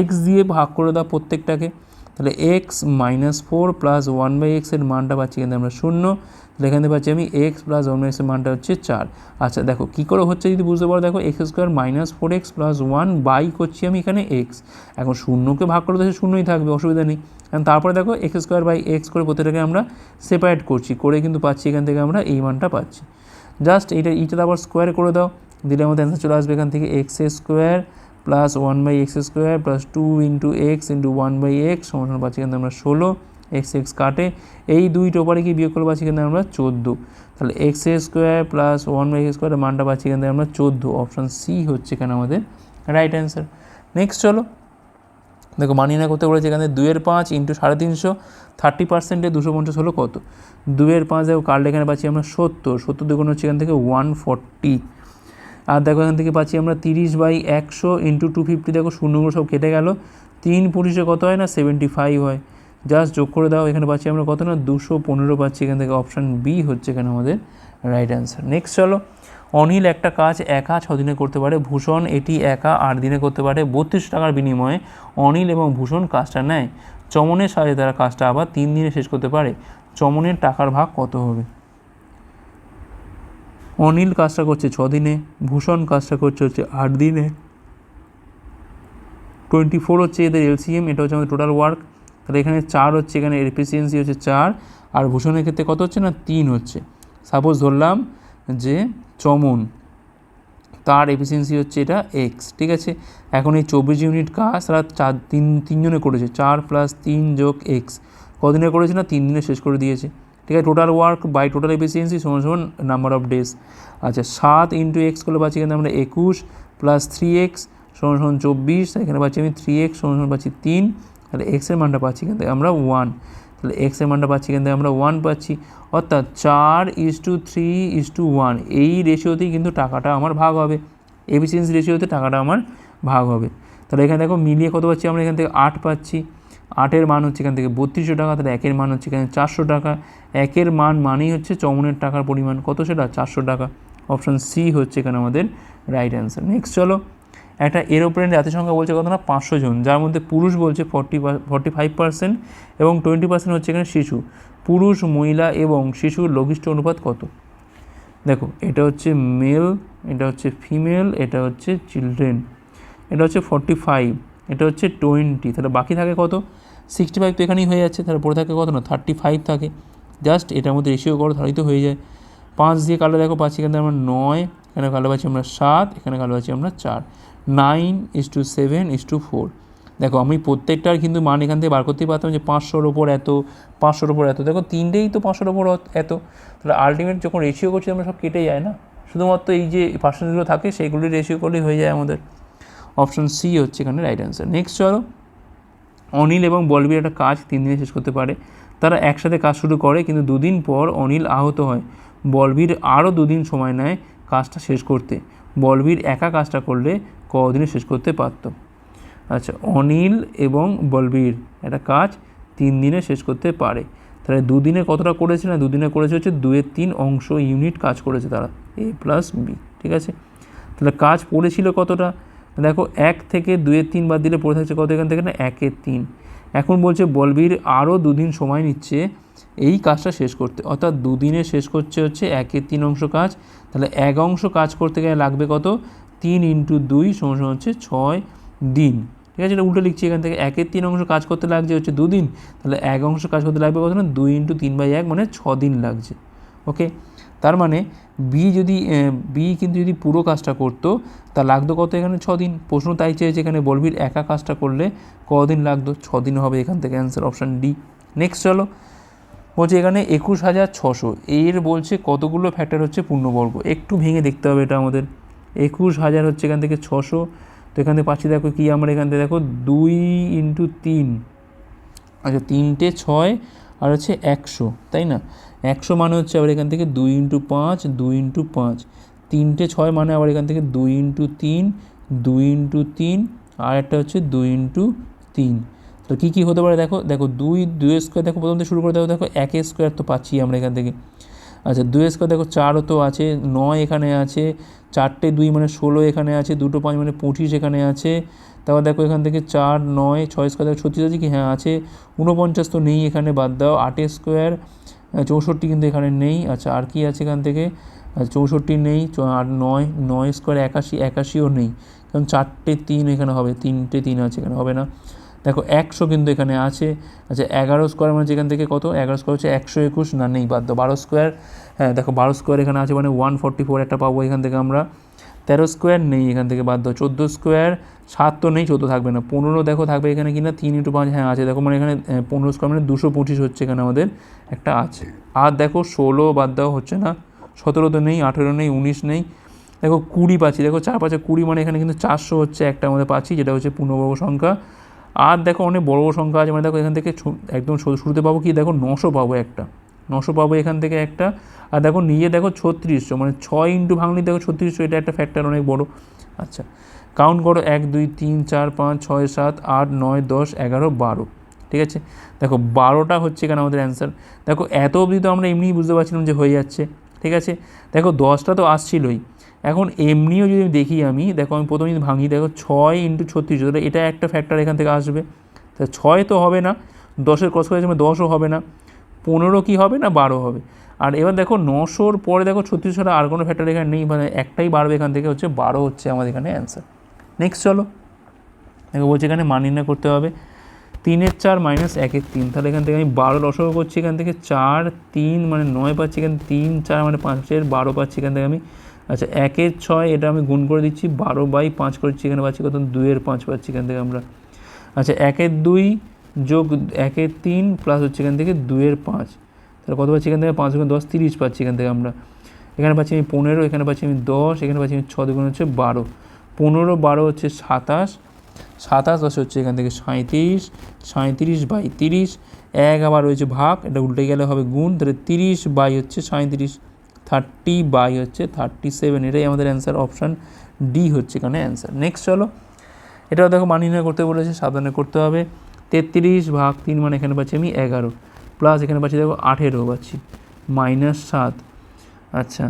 X দিয়ে ভাগ করে দাও প্রত্যেকটাকে। তাহলে X minus four plus one by এক্সের মানটা পাচ্ছি কিন্তু আমরা শূন্য। তাহলে এখান পাচ্ছি আমি এক্স প্লাস ওয়ান বাই এক্সের মানটা হচ্ছে চার। আচ্ছা দেখো, কী করে হচ্ছে যদি বুঝতে পারো, দেখো X square minus four X plus one by করছি আমি এখানে এক্স এখন শূন্যকে ভাগ করে তো শূন্যই থাকবে, অসুবিধা নেই। এখন তারপরে দেখো এক্স স্কোয়ার বাই এক্স করে প্রত্যেকটাকে আমরা সেপারেট করছি, করে কিন্তু পাচ্ছি এখান থেকে আমরা এই মানটা পাচ্ছি। জাস্ট এইটা এইটা আবার স্কোয়ার করে দাও, দিলে আমাদের অ্যান্সার চলে আসবে এখান থেকে X square plus one by X square plus two into X into one by X সমান পাচ্ছি কিন্তু আমরা ষোলো এক্স এক্স কাটে। এই দুইটা ওপারে কি বিয়োগ করে পাচ্ছি? কিন্তু আমরা চোদ্দ। তাহলে X square plus one by X স্কোয়ারের মানটা পাচ্ছি থেকে আমরা চোদ্দ। অপশান সি হচ্ছে এখানে আমাদের রাইট অ্যান্সার নেক্সট চলো। দেখো মানিয়ে না করতে বলেছে এখানে দুয়ের পাঁচ ইন্টু সাড়ে তিনশো থার্টি পার্সেন্টে দুশো পঞ্চাশ হলো কত? দুয়ের পাঁচ দেখো, কার্ড এখানে পাচ্ছি আমরা সত্তর। সত্তর দুগুণ হচ্ছে এখান থেকে ওয়ান ফর্টি আর দেখো এখান থেকে পাচ্ছি আমরা তিরিশ বাই একশো ইন্টু টু ফিফটি দেখো শূন্যগুলো সব কেটে গেল। তিন পুলিশে কত হয় না? সেভেন্টি ফাইভ হয়। জাস্ট যোগ করে দাও, এখানে পাচ্ছি আমরা কত না? দুশো পনেরো পাচ্ছি এখান থেকে। অপশান বি হচ্ছে এখানে আমাদের রাইট অ্যান্সার নেক্সট চলো, অনিল একটা কাজ একা ছ দিনে করতে পারে। ভূষণ এটি একা আট দিনে করতে পারে। বত্রিশ টাকার বিনিময়ে অনিল এবং ভূষণ কাজটা নেয়। চমনের সাহায্যে তারা কাজটা আবার তিন দিনে শেষ করতে পারে। চমনের টাকার ভাগ কত হবে? অনিল কাজটা করছে ছ দিনে ভূষণ কাজটা করছে হচ্ছে আট দিনে টোয়েন্টি ফোর হচ্ছে এদের এলসিএম, এটা হচ্ছে আমাদের টোটাল ওয়ার্ক তাহলে এখানে চার হচ্ছে, এখানে এফিসিয়েন্সি হচ্ছে চার, আর ভূষণের ক্ষেত্রে কত হচ্ছে না? তিন হচ্ছে। সাপোজ ধরলাম যে চমন, তার এফিসিয়েন্সি হচ্ছে এটা এক্স ঠিক আছে? এখন এই চব্বিশ ইউনিট কাজ তারা চার, তিন, তিনজনে করেছে, চার প্লাস তিন যোগ এক্স কদিনে করেছে না? তিন দিনে শেষ করে দিয়েছে। ঠিক আছে? Total work by total efficiency সমান সমান নাম্বার অফ ডেজ আচ্ছা সাত ইন্টু এক্স করলে পাচ্ছি কিন্তু আমরা একুশ প্লাস থ্রি এক্স সমান সমান চব্বিশ, এখানে পাচ্ছি আমি থ্রি এক্স সমান সমান পাচ্ছি তিন, তাহলে এক্সের মানটা পাচ্ছি কিন্তু আমরা ওয়ান তাহলে এক্সের মানটা পাচ্ছি কিন্তু আমরা ওয়ান পাচ্ছি। অর্থাৎ চার is to three is to one এই রেশিওতেই কিন্তু টাকাটা আমার ভাগ হবে। এফিসিয়েন্সি রেশিওতে টাকাটা আমার ভাগ হবে। তাহলে এখানে দেখো মিলিয়ে কত পাচ্ছি আমরা? এখান থেকে আট পাচ্ছি। আটের মান হচ্ছে এখান থেকে বত্রিশশো টাকা, তাহলে একের মান হচ্ছে এখানে চারশো টাকা। একের মান মানেই হচ্ছে চমনের টাকার পরিমাণ কত সেটা? চারশো টাকা। অপশান সি হচ্ছে এখানে আমাদের রাইট অ্যান্সার নেক্সট চলো। একটা এরোপ্লেন জাতিসংখ্যা বলছে কত না পাঁচশো জন, যার মধ্যে পুরুষ বলছে ফর্টি ফর্টি ফাইভ পার্সেন্ট এবং টোয়েন্টি পার্সেন্ট হচ্ছে এখানে শিশু। পুরুষ, মহিলা এবং শিশুর লঘিষ্ঠ অনুপাত কত? দেখো, এটা হচ্ছে মেল এটা হচ্ছে ফিমেল এটা হচ্ছে চিলড্রেন এটা হচ্ছে ফর্টি ফাইভ এটা হচ্ছে টোয়েন্টি, তাহলে বাকি থাকে কত? সিক্সটি ফাইভ তো এখানেই হয়ে যাচ্ছে, তাহলে পড়ে থাকে কত না? থার্টি ফাইভ থাকে। জাস্ট এটার মধ্যে রেশিও করো তাহলেই তো হয়ে যায়। পাঁচ দিয়ে কালো দেখো, পাচ্ছি এখানে আমরা নয়, এখানে কালো পাচ্ছি আমরা সাত, এখানে কালো পাচ্ছি আমরা চার। Nine is to seven is to four দেখো, আমি প্রত্যেকটার কিন্তু মান এখান থেকে বার করতেই পারতাম যে পাঁচশোর ওপর এত, পাঁচশোর ওপর এত। দেখো, তিনটেই তো পাঁচশোর ওপর এত। তাহলে আলটিমেট যখন রেশিও করছি আমরা সব কেটে যায় না? শুধুমাত্র এই যে পার্সেন্টগুলো থাকে সেইগুলি রেশিও করলেই হয়ে যায় আমাদের। অপশন সি হচ্ছে এখানে রাইট অ্যান্সার নেক্সট চলো। অনিল এবং বলবীর একটা কাজ তিন দিনে শেষ করতে পারে। তারা একসাথে কাজ শুরু করে, কিন্তু দুদিন পর অনিল আহত হয়। বলবীর আরও দুদিন সময় নেয় কাজটা শেষ করতে। বলবীর একা কাজটা করলে কদিনে শেষ করতে পারত। আচ্ছা অনিল এবং বলবীর একটা কাজ তিন দিনে শেষ করতে পারে। তাহলে দুদিনে কতটা করেছে না দুদিনে করেছে হচ্ছে দুয়ের তিন অংশ ইউনিট কাজ করেছে তারা, এ প্লাস বি ঠিক আছে? তাহলে কাজ পড়েছিল কতটা? দেখো এক থেকে দুয়ের তিন বাদ দিলে পড়ে থাকছে কত এখান থেকে না? একের তিন। এখন বলছে বলবীর আরও দুদিন সময় নিচ্ছে এই কাজটা শেষ করতে। অর্থাৎ দুদিনে শেষ করছে হচ্ছে একের তিন অংশ কাজ। তাহলে এক অংশ কাজ করতে গেলে লাগবে কত? তিন ইন্টু দুই সমান হচ্ছে ছয় দিন। ঠিক আছে? এটা উল্টো লিখছি এখান থেকে। একের তিন অংশ কাজ করতে লাগছে হচ্ছে দুদিন। তাহলে এক অংশ কাজ করতে লাগবে কত না? দুই ইন্টু তিন বাই এক মানে ছ দিন লাগছে। ওকে? তার মানে বি যদি বি কিন্তু যদি পুরো কাজটা করতো তা লাগতো কত এখানে? ছ দিন প্রশ্ন তাই চেয়েছে এখানে বলবির একা কাজটা করলে কদিন লাগতো? ছ দিন হবে এখান থেকে অ্যান্সার অপশান ডি নেক্সট চলো। বলছে এখানে একুশ হাজার ছশো। এর বলছে কতগুলো ফ্যাক্টর হচ্ছে পূর্ণবর্গ। একটু ভেঙে দেখতে হবে এটা আমাদের। একুশ হাজার হচ্ছে এখান থেকে ছশো। তো এখান থেকে পাচ্ছি দেখো কি? আমরা এখান থেকে দেখো দুই ইন্টু তিন। আচ্ছা তিনটে ছয় আর হচ্ছে একশো। তাই না? একশো মানে হচ্ছে আবার এখান থেকে দুই ইন্টু পাঁচ, দুই ইন্টু পাঁচ। তিনটে ছয় মানে আবার এখান থেকে দুই ইন্টু তিন, দুই ইন্টু তিন, আর একটা হচ্ছে দুই ইন্টু তিন। তো কী কী হতে পারে দেখো দেখো দুই দুই স্কোয়ার দেখো প্রথম থেকে শুরু করে দেখো দেখো এক স্কোয়ার তো পাচ্ছি আমরা এখান থেকে। আচ্ছা দুই স্কোয়ার দেখো চারও তো আছে, নয় এখানে আছে, চারটে দুই মানে ষোলো এখানে আছে, দুটো পাঁচ মানে পঁচিশ এখানে আছে। তারপর দেখো এখান থেকে চার, নয়, ছয় স্কোয়ার দেখো ছত্রিশ আছে কি? হ্যাঁ আছে। ঊনপঞ্চাশ তো নেই এখানে, বাদ দাও। আটের স্কোয়ার চৌষট্টি কিন্তু এখানে নেই। আচ্ছা আর কি আছে এখান থেকে? চৌষট্টি নেই আর নয় নয় স্কোয়ার একাশি, একাশিও নেই। কারণ চারটে তিন এখানে হবে, তিনটে তিন আছে এখানে, হবে না। দেখো, একশো কিন্তু এখানে আছে। আচ্ছা এগারো স্কোয়ার মানে যেখান থেকে কত? এগারো স্কোয়ার হচ্ছে একশো একুশ। না, নেই, বাদ দাও, বারো স্কোয়ার হ্যাঁ দেখো, বারো স্কোয়ার এখানে আছে মানে ওয়ান ফর্টি ফোর একটা পাবো এখান থেকে আমরা। তেরো স্কোয়ার নেই এখান থেকে বাদ দাও, চোদ্দ স্কোয়ার, সাত তো নেই, চোদ্দ থাকবে না। পনেরো দেখো থাকবে এখানে কিনা, তিন ইন্টু পাঁচ হ্যাঁ আছে। দেখো মানে এখানে পনেরো স্কোয়ার মানে দুশো পঁচিশ হচ্ছে এখানে আমাদের একটা আছে। আর দেখো ষোলো বাদ দেওয়া হচ্ছে না, সতেরো তো নেই, আঠেরো নেই, উনিশ নেই। দেখো কুড়ি পাচ্ছি, দেখো চার পাঁচে কুড়ি মানে এখানে কিন্তু চারশো হচ্ছে একটা আমাদের পাচ্ছি, যেটা হচ্ছে পূর্ণবর্গ সংখ্যা। আর দেখো অনেক বড় বড় সংখ্যা আছে মানে দেখো এখান থেকে একদম শুরুতে পাবো কি? দেখো নশো পাবো একটা, নশো পাবো এখান থেকে একটা। আর দেখো নিয়ে দেখো ছত্রিশশো মানে ছয় ইন্টু ভাঙলি দেখো ছত্রিশশো, এটা একটা ফ্যাক্টর অনেক বড়। আচ্ছা কাউন্ট করো এক, দুই, তিন, চার, পাঁচ, ছয়, সাত, আট, নয়, দশ, এগারো, বারো, ঠিক আছে? দেখো বারোটা হচ্ছে এখানে আমাদের অ্যান্সার দেখো এত অবধি তো আমরা এমনিই বুঝতে পারছিলাম যে হয়ে যাচ্ছে, ঠিক আছে? দেখো দশটা তো আসছিলই। এখন এমনিও যদি দেখি আমি, দেখো আমি প্রথমে যদি ভাঙি, দেখো ছয় ইন্টু ছত্রিশ, তাহলে এটা একটা ফ্যাক্টর এখান থেকে আসবে। তা ছয় তো হবে না, দশের কস করে মানে দশও হবে না, পনেরো কি হবে না, বারো হবে। আর এবার দেখো নশোর পরে দেখো ছত্রিশ আর কোনো ফ্যাক্টর এখানে নেই মানে একটাই বাড়বে এখান থেকে হচ্ছে বারো হচ্ছে আমাদের এখানে অ্যান্সার নেক্সট চলো। দেখো বলছে এখানে মান নির্ণয় করতে হবে। তিনের চার মাইনাস একের তিন। তাহলে এখান থেকে আমি বারো লসগু করছি, এখান থেকে চার, তিন মানে নয় পাচ্ছি, এখানে তিন, চার মানে পাঁচের বারো পাচ্ছি, এখান থেকে আমি আচ্ছা একের ছয় এটা আমি গুণ করে দিচ্ছি, বারো বাই পাঁচ করছি, এখানে পাচ্ছি কত? দুইয়ের পাঁচ পাচ্ছি এখান থেকে আমরা। আচ্ছা একের দুই যোগ একের তিন প্লাস হচ্ছে এখান থেকে দুইয়ের পাঁচ। তাহলে কত পাচ্ছি এখান থেকে? পাঁচ গুণ দশ, তিরিশ পাচ্ছি এখান থেকে আমরা। এখানে পাচ্ছি আমি পনেরো, এখানে পাচ্ছি আমি দশ, এখানে পাচ্ছি আমি ছ দুগুণ হচ্ছে বারো। পনেরো, বারো হচ্ছে সাতাশ সাতাশ, দশ হচ্ছে এখান থেকে সাঁত্রিশ সাঁত্রিশ বাই তিরিশ, এক আবার রয়েছে ভাগ, এটা উল্টে গেলে হবে গুণ, তাহলে তিরিশ বাই হচ্ছে সাঁত্রিশ থার্টি বাই হচ্ছে থার্টি সেভেন, এটাই আমাদের অ্যান্সার, অপশান ডি হচ্ছে এখানে অ্যান্সার। নেক্সট চলো, এটাও দেখো মান নির্ণয় করতে বলেছে, সাবধানে করতে হবে। তেত্রিশ ভাগ তিন মানে এখানে পাচ্ছি আমি এগারো। প্লাস এখানে পাচ্ছি দেখো আঠেরো পাচ্ছি মাইনাস সাত। আচ্ছা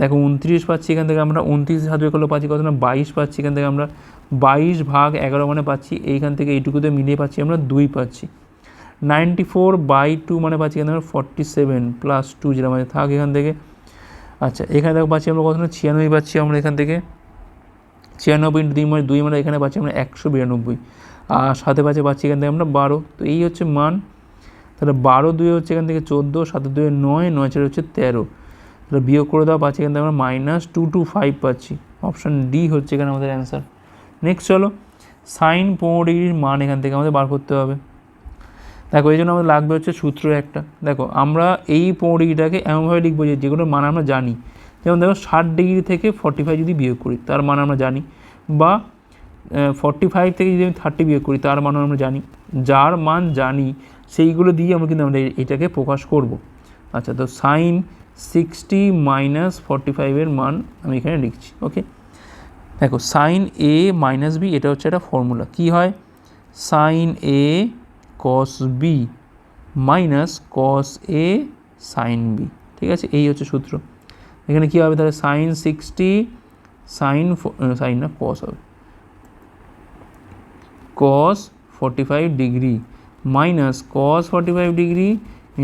দেখো উনত্রিশ পাচ্ছি এখান থেকে আমরা, উনত্রিশ হাত বের করলে পাচ্ছি কত না, বাইশ পাচ্ছি এখান থেকে আমরা, বাইশ ভাগ এগারো মানে পাচ্ছি, এইখান থেকে এইটুকুতে মিলিয়ে পাচ্ছি আমরা দুই পাচ্ছি। নাইনটি ফোর বাই টু মানে পাচ্ছি এখান থেকে ফর্টি সেভেন প্লাস টু যেটা মানে থাক এখান থেকে। আচ্ছা এখানে দেখো পাচ্ছি আমরা কত না, ছিয়ানব্বই পাচ্ছি আমরা এখান থেকে। ছিয়ানব্বই ইন্টু দুই মানে দুই মানে এখানে পাচ্ছি আমরা একশো বিরানব্বই। আর সাথে পাচ্ছি পাচ্ছি এখান থেকে আমরা বারো। তো এই হচ্ছে মান। তাহলে বারো দুই হচ্ছে এখান থেকে চোদ্দ সাথে দুয়ে নয় নয় চার হচ্ছে তেরো। তাহলে বিয়োগ করে দেওয়া পাচ্ছি এখান থেকে আমরা মাইনাস টু টু ফাইভ পাচ্ছি। অপশান ডি হচ্ছে এখানে আমাদের অ্যান্সার নেক্সট চলো সাইন পনেরো ডিগ্রির মান এখান থেকে আমাদের বার করতে হবে। দেখো, এই জন্য আমাদের লাগবে হচ্ছে সূত্র একটা। দেখো, আমরা এই পনেরো ডিগ্রিটাকে এমনভাবে লিখব যে যেগুলোর মান আমরা জানি। যেমন দেখো, ষাট ডিগ্রি থেকে ফর্টি ফাইভ যদি বিয়োগ করি, তার মান আমরা জানি। বা ফর্টি ফাইভ থেকে যদি আমি থার্টি বিয়োগ করি, তার মানও আমরা জানি। যার মান জানি সেইগুলো দিয়ে আমরা কিন্তু আমরা এটাকে প্রকাশ করব। আচ্ছা তো সাইন সিক্সটি মাইনাস ফর্টি ফাইভের মান আমি এখানে লিখছি ওকে দেখো সাইন এ মাইনাস বি এটা হচ্ছে একটা ফর্মুলা কী হয়? Sine A cos B minus cos A sine B ঠিক আছে? এই হচ্ছে সূত্র। এখানে কী হবে? তাহলে সাইন সিক্সটি সাইন সাইন না কস হবে। Cos forty five degree minus cos forty five degree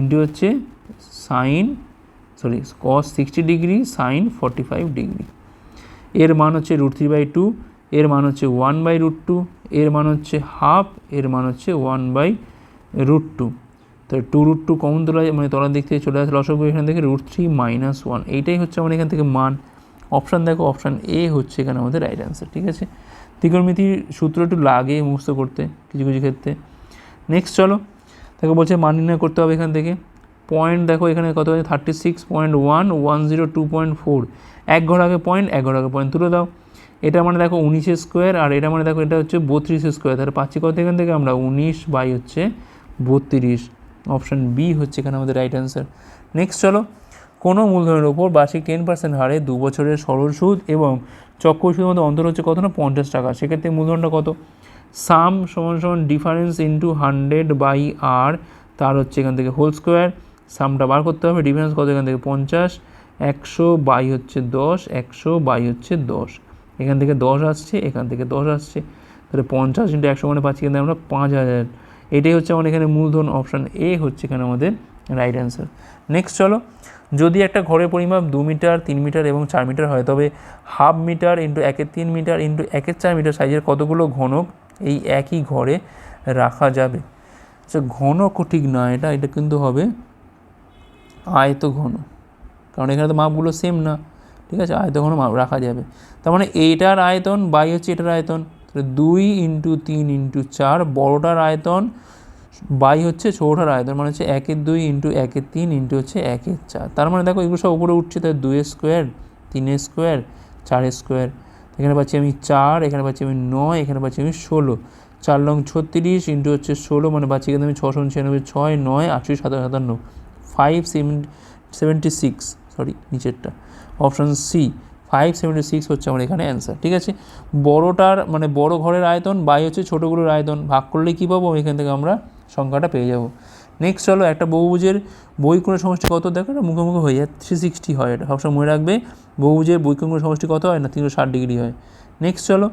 into হচ্ছে sine sorry cos sixty degree sine forty five degree এর মান হচ্ছে রুট থ্রি বাই টু এর মান হচ্ছে ওয়ান বাই রুট টু এর মান হচ্ছে হাফ এর মান হচ্ছে ওয়ান বাই রুট টু তো টু রুট টু কমন তোলা মানে তলার দিক থেকে চলে আসলে লসগু এখান থেকে রুট থ্রি মাইনাস ওয়ান এইটাই হচ্ছে আমার এখান থেকে মান। অপশান দেখো অপশান এ হচ্ছে এখানে আমাদের রাইট অ্যান্সার ঠিক আছে? ত্রিকোণমিতির সূত্র একটু লাগে মুখস্থ করতে, কিছু কিছু ক্ষেত্রে। নেক্সট চলো। তাকে বলছে মান নির্ণয় করতে হবে এখান থেকে। পয়েন্ট দেখো এখানে কত আছে thirty six point one one zero two point four এক ঘর আগে পয়েন্ট এক ঘর আগে পয়েন্ট তুলে দাও। এটা মানে দেখো উনিশের স্কোয়ার আর এটা মানে দেখো এটা হচ্ছে বত্রিশের স্কোয়ার তাহলে পাচ্ছি কত এখান থেকে আমরা? উনিশ বাই হচ্ছে বত্রিশ। অপশান বি হচ্ছে এখানে আমাদের রাইট অ্যান্সার নেক্সট চলো। কোনো মূলধনের ওপর বার্ষিক টেন পার্সেন্ট হারে দু বছরের সরল সুদ এবং চক্র সুদের মধ্যে অন্তর হচ্ছে কত না? পঞ্চাশ টাকা। সেক্ষেত্রে মূলধনটা কত? সাম সমান সমান ডিফারেন্স ইন্টু হান্ড্রেড বাই আর, তার হচ্ছে এখান থেকে হোল স্কোয়ার। সামটা বার করতে হবে, ডিফারেন্স কত? এখান থেকে পঞ্চাশ, একশো বাই হচ্ছে দশ, একশো বাই হচ্ছে দশ। এখান থেকে দশ আসছে, এখান থেকে দশ আসছে। তাহলে পঞ্চাশ ইন্টু একশো মানে পাচ্ছি কিন্তু আমরা পাঁচ হাজার। এটাই হচ্ছে আমাদের এখানে মূলধন অপশান এ হচ্ছে এখানে আমাদের রাইট অ্যান্সার নেক্সট চলো, যদি একটা ঘরের পরিমাপ দু মিটার, তিন মিটার এবং চার মিটার হয়, তবে হাফ মিটার ইন্টু একের তিন মিটার ইন্টু একের চার মিটার সাইজের কতগুলো ঘনক এই একই ঘরে রাখা যাবে। আচ্ছা ঘনক ঠিক না এটা এটা কিন্তু হবে আয়ত ঘন কারণ এখানে তো মাপগুলো সেম না। ঠিক আছে আয়ত ঘন মাপ রাখা যাবে। তার মানে এইটার আয়তন, বাই হচ্ছে এটার আয়তন। তাহলে দুই ইন্টু তিন ইন্টু চার, বড়োটার আয়তন, বাই হচ্ছে ছোটোটার আয়তন। মানে হচ্ছে একের দুই ইন্টু একের তিন ইন্টু হচ্ছে একের চার। তার মানে দেখো, এগুলো সব উপরে উঠছে তাই দুয়ের স্কোয়ার তিনের স্কোয়ার চারের স্কোয়ার। এখানে পাচ্ছি আমি চার, এখানে পাচ্ছি আমি নয়, এখানে পাচ্ছি আমি ষোলো। চার লং ছত্রিশ ইন্টু হচ্ছে ষোলো মানে পাচ্ছি এখানে আমি ছশো ছিয়ানব্বই ছয়, নয় আটশো সাতান্ন। Five seven seventy six sorry নিচেরটা। Option C five seventy six হচ্ছে আমার এখানে অ্যান্সার ঠিক আছে? বড়টার মানে বড় ঘরের আয়তন, বাই হচ্ছে ছোটোগুলোর আয়তন, ভাগ করলে কী পাবো? এখান থেকে আমরা সংখ্যাটা পেয়ে যাব। নেক্সট চলো একটা বহুভুজের বৈকুণ্ঠ সমষ্টি কত? দেখো এটা মুখে মুখে হয়ে যায় থ্রি সিক্সটি হয় এটা। সবসময় মনে রাখবে বহুভুজের বৈকুণ্ঠ সমষ্টি কত হয় না? তিনশো ষাট ডিগ্রি হয়। নেক্সট চলো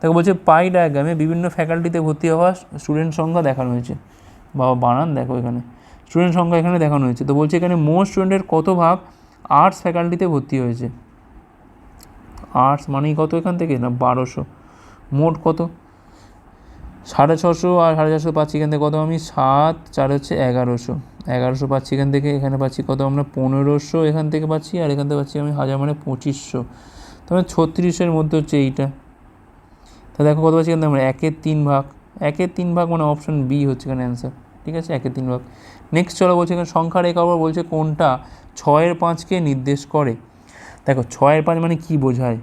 তাকে বলছে পাই ডায়াগ্রামে বিভিন্ন ফ্যাকাল্টিতে ভর্তি হওয়া স্টুডেন্ট সংখ্যা দেখানো হয়েছে। বাবা বানান, দেখো এখানে। স্টুডেন্ট সংখ্যা এখানে দেখানো হয়েছে। তো বলছে এখানে মোট স্টুডেন্টের কত ভাগ আর্টস ফ্যাকাল্টিতে ভর্তি হয়েছে? আর্টস মানেই কত এখান থেকে? না, বারোশো। মোট কত? সাড়ে ছশো আর সাড়ে চারশো পাচ্ছি এখান থেকে কত আমি? সাত, চার হচ্ছে এগারোশো। এগারোশো পাচ্ছি এখান থেকে, এখানে পাচ্ছি কত আমরা? পনেরোশো এখান থেকে পাচ্ছি আর এখান থেকে পাচ্ছি আমি হাজার মানে পঁচিশশো। তবে ছত্রিশের মধ্যে হচ্ছে এইটা। তা দেখো কত পাচ্ছি থেকে আমরা? একের তিন ভাগ। একের তিন ভাগ মানে অপশন বি হচ্ছে এখানে অ্যান্সার ঠিক আছে? একের তিন ভাগ। নেক্সট চলো বলছে এখানে সংখ্যা রেখা আবার বলছে কোনটা? ছয়ের পাঁচকে নির্দেশ করে। দেখো, ছয়ের পাঁচ মানে কি বোঝায়?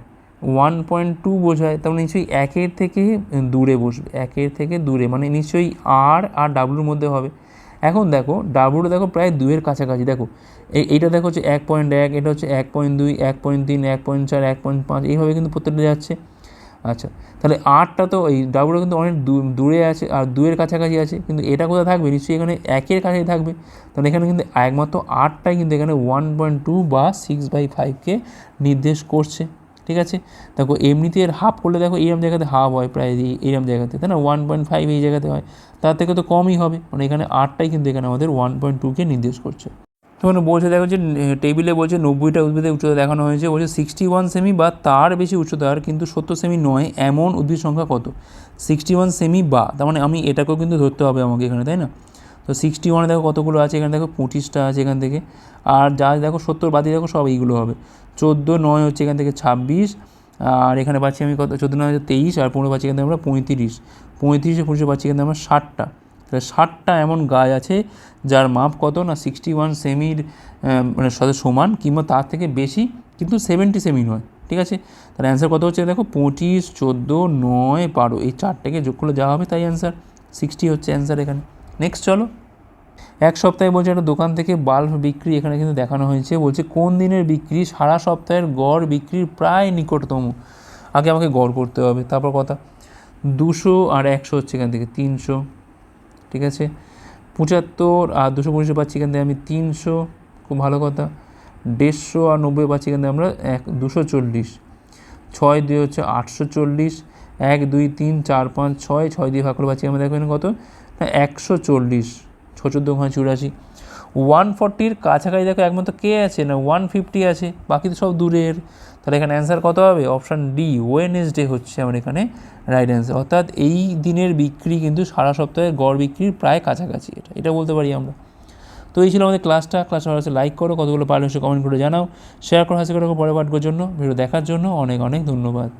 ওয়ান পয়েন্ট টু বোঝায়, তার মানে নিশ্চয়ই একের থেকে দূরে বসবে, একের থেকে দূরে মানে নিশ্চয়ই আর আর ডাব্লুর মধ্যে হবে। এখন দেখো ডাব্লুটা দেখো প্রায় দুয়ের কাছাকাছি, দেখো। এই এইটা দেখো হচ্ছে এক পয়েন্ট এক, এটা হচ্ছে এক পয়েন্ট দুই, এক পয়েন্ট তিন, এক পয়েন্ট চার, এক পয়েন্ট পাঁচ, এইভাবে কিন্তু প্রত্যেকটা যাচ্ছে। আচ্ছা তাহলে আটটা তো এই ডাব্লুটা কিন্তু অনেক দূরে আছে আর দুয়ের কাছাকাছি আছে, কিন্তু এটা কোথায় থাকবে? নিশ্চয়ই এখানে একের কাছেই থাকবে। তাহলে এখানে কিন্তু একমাত্র আটটাই কিন্তু এখানে ওয়ান পয়েন্ট টু বা সিক্স বাই ফাইভকে নির্দেশ করছে। ঠিক আছে? দেখো, এমনিতে এর হাফ করলে দেখো এইরকম জায়গাতে হাফ হয় প্রায় এইরকম জায়গাতে, তাই না? ওয়ান পয়েন্ট ফাইভ এই জায়গাতে হয়। তার থেকে তো কমই হবে। মানে এখানে আটটাই কিন্তু এখানে আমাদের ওয়ান পয়েন্ট টুকে নির্দেশ করছে। তখন বলছে, দেখো যে টেবিলে বলছে নব্বইটা উদ্ভিদের উচ্চতা দেখানো হয়েছে। বলছে সিক্সটি ওয়ান সেমি বা তার বেশি উচ্চতার কিন্তু সত্তর সেমি নয়, এমন উদ্ভিদ সংখ্যা কত? সিক্সটি ওয়ান সেমি বা, তার মানে আমি এটাকেও কিন্তু ধরতে হবে আমাকে এখানে, তাই না? তো সিক্সটি ওয়ানে দেখো কতগুলো আছে? এখানে দেখো পঁচিশটা আছে এখান থেকে। আর যা দেখো সত্তর বাদি দেখো সব এইগুলো হবে। চোদ্দ, নয় হচ্ছে এখান থেকে ছাব্বিশ। আর এখানে পাচ্ছি আমি কত? চোদ্দ, নয় তেইশ। আর পনেরো পাচ্ছি এখান থেকে আমরা পঁয়ত্রিশ। পঁয়ত্রিশে পঁচিশে পাচ্ছি এখান থেকে আমরা ষাটটা। তাহলে ষাটটা এমন গাছ আছে যার মাপ কত? না সিক্সটি ওয়ান সেমির মানে সাথে সমান কিংবা তার থেকে বেশি, কিন্তু সেভেন্টি সেমি নয়। ঠিক আছে? তার অ্যান্সার কত হচ্ছে? দেখো পঁচিশ, চোদ্দ, নয়, বারো। এই চারটাকে যোগ করলে যা হবে তাই অ্যান্সার সিক্সটি হচ্ছে অ্যান্সার এখানে। নেক্সট চলো। এক সপ্তাহে বলছে একটা দোকান থেকে বাল্ব বিক্রি এখানে কিন্তু দেখানো হয়েছে। বলছে, কোন দিনের বিক্রি? সারা সপ্তাহের গড় বিক্রির প্রায় নিকটতম। আগে আমাকে গড় করতে হবে, তারপর কথা। দুশো আর একশো হচ্ছে এখান থেকে, তিনশো। ঠিক আছে? পঁচাত্তর আর দুশো পঁচিশশো পাচ্ছি এখান থেকে আমি তিনশো। খুব ভালো কথা। দেড়শো আর নব্বই পাচ্ছি এখান থেকে আমরা এক, দুশো চল্লিশ। ছয় দুই হচ্ছে আটশো চল্লিশ। এক, দুই, তিন, চার, পাঁচ, ছয় ছয় দিয়ে ভাগ করে পাচ্ছি। আমরা দেখবেন কত? একশো চল্লিশ ছ চোদ্দ ওখানে চুরাশি। ওয়ান ফর্টির কাছাকাছি দেখো একমাত্র কে আছে না, ওয়ান ফিফটি আছে, বাকি তো সব দূরের। তাহলে এখানে অ্যান্সার কত হবে? অপশান ডি ওয়েনেসডে হচ্ছে আমার এখানে রাইট অ্যান্সার অর্থাৎ এই দিনের বিক্রি কিন্তু সারা সপ্তাহের গড় বিক্রির প্রায় কাছাকাছি এটা। এটা বলতে পারি আমরা। তো এই ছিল আমাদের ক্লাসটা ক্লাস ভালো লাইক করো, কতগুলো পারলে কমেন্ট করে জানাও। শেয়ার করো, হাসি করো পরে পাঠকর জন্য। ভিডিও দেখার জন্য অনেক অনেক ধন্যবাদ।